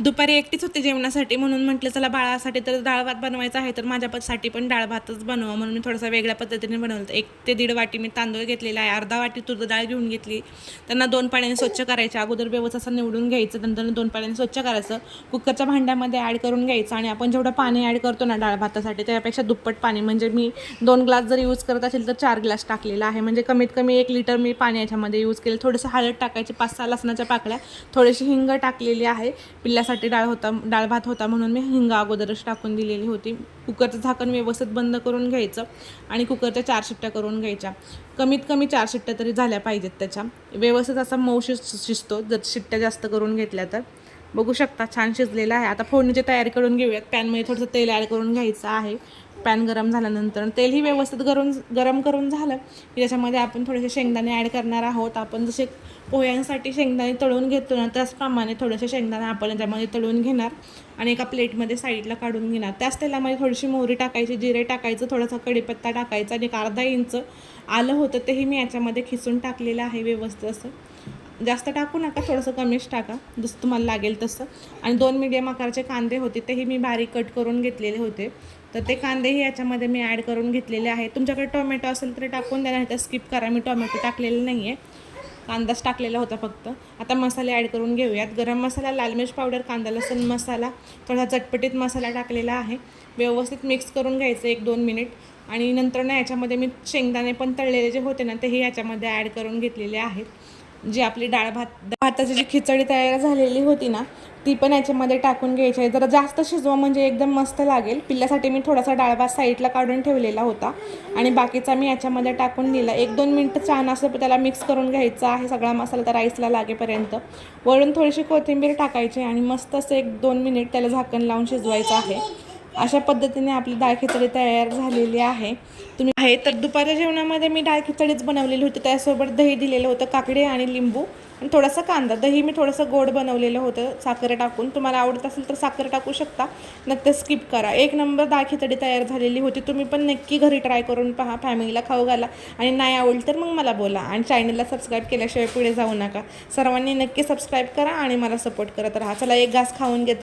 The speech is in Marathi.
दुपारी एकटीच होते जेवणासाठी म्हणून म्हटलं चला बाळासाठी तर डाळ भात बनवायचा आहे तर माझ्यासाठी पण डाळ भातच बनवा. म्हणून मी थोडासा वेगळ्या पद्धतीने बनवलं. एक ते दीड वाटी मी तांदूळ घेतलेला आहे अर्धा वाटी तुरड डाळ घेऊन घेतली. त्यांना दोन पाण्याने स्वच्छ करायच्या अगोदर व्यवस्थित असं निवडून घ्यायचं नंतर दोन पाण्याने स्वच्छ करायचं. कुकरच्या भांड्यामध्ये ॲड करून घ्यायचं आणि आपण जेवढं पाणी ॲड करतो ना डाळ भातासाठी त्यापेक्षा दुप्पट पाणी. म्हणजे मी दोन ग्लास जर यूज करत असेल तर चार ग्लास टाकलेला आहे. म्हणजे कमीत कमी एक लिटर मी पाणी याच्यामध्ये यूज केलं. थोडंसं हळद टाकायची पाच सहा लसणाच्या पाकळ्या थोडीशी हिंग टाकलेली आहे. पिल्ल्यासाठी डाळ होता डाळ भात होता म्हणून मी हिंगा अगोदरच टाकून दिलेली होती. कुकरचं झाकण व्यवस्थित बंद करून घ्यायचं आणि कुकरच्या चार शिट्ट्या करून घ्यायच्या. कमीत कमी चार शिट्ट्या तरी झाल्या पाहिजेत त्याच्या. व्यवस्थित असा मऊ शिज शिजतो. जर शिट्ट्या जास्त करून घेतल्या तर. बघू शकता छान शिजलेला आहे. आता फोडणीची तयारी करून घेऊयात. पॅनमध्ये थोडंसं तेल ॲड करून घ्यायचं आहे. पॅन गरम झाल्यानंतर तेलही व्यवस्थित गरम गरम करून झालं की त्याच्यामध्ये आपण थोडेसे शेंगदाणे ॲड करणार आहोत. आपण जसे पोह्यांसाठी शेंगदाणे तळून घेतो ना त्याचप्रमाणे थोडेसे शेंगदाणे आपण त्याच्यामध्ये तळून घेणार आणि एका प्लेटमध्ये साईडला काढून घेणार. त्याच तेलामध्ये थोडीशी मोहरी टाकायची जिरे टाकायचं थोडासा कढीपत्ता टाकायचा आणि अर्धा इंच आलं होतं तेही मी याच्यामध्ये खिसून टाकलेलं आहे व्यवस्थित असं. जास्त टाकू नका थोडंसं कमीच टाका. जसं तुम्हाला लागेल तसं. आणि दोन मीडियम आकाराचे कांदे होते तेही मी बारीक कट करून घेतलेले होते. तर ते कांदेही याच्यामध्ये मी ॲड करून घेतलेले आहे. तुमच्याकडे टोमॅटो असेल तर टाकून द्या नाही तर स्किप करा. मी टोमॅटो टाकलेले नाही आहे कांदाच टाकलेला होता फक्त. आता मसाले ॲड करून घेऊयात. गरम मसाला लाल मिर्च पावडर कांदा लसूण मसाला थोडा चटपटीत मसाला टाकलेला आहे. व्यवस्थित मिक्स करून घ्यायचं एक दोन मिनिट आणि नंतर ना याच्यामध्ये मी शेंगदाणे पण तळलेले जे होते ना तेही याच्यामध्ये ॲड करून घेतलेले आहेत. जी आपली डाळ भात भाताची जी खिचडी तयार झालेली होती ना ती पण याच्यामध्ये टाकून घ्यायची आहे. जरा जास्त शिजवा म्हणजे एकदम मस्त लागेल. पिल्ल्यासाठी मी थोडासा डाळ भात साईडला काढून ठेवलेला होता. आणि बाकीचा मी याच्यामध्ये टाकून दिला. एक दोन मिनटं छान असं त्याला मिक्स करून घ्यायचं आहे. सगळा मसाला त्या राईसला लागेपर्यंत. वरून थोडीशी कोथिंबीर टाकायची आणि मस्त असं एक दोन मिनिट त्याला झाकण लावून शिजवायचं आहे. अशा पद्धतीने आपली डाळ खिचडी तयार झालेली आहे. तुम्ही आहे तर दुपारच्या जेवणामध्ये मी डाळ खिचडीच बनवलेली होती. त्यासोबत दही दिलेलं होतं काकडी आणि लिंबू आणि थोडासा कांदा. दही मी थोडंसं गोड बनवलेलं होतं साखर टाकून. तुम्हाला आवडत असेल तर साखर टाकू शकता नंतर स्किप करा. एक नंबर डाळ खिचडी तयार झालेली होती. तुम्ही पण नक्की घरी ट्राय करून पहा फॅमिलीला खाऊ घाला. आणि नाही आवडली तर मग मला बोला आणि चॅनलला सबस्क्राईब केल्याशिवाय पुढे जाऊ नका. सर्वांनी नक्की सबस्क्राईब करा आणि मला सपोर्ट करत राहा चला एक घास खाऊन घेत.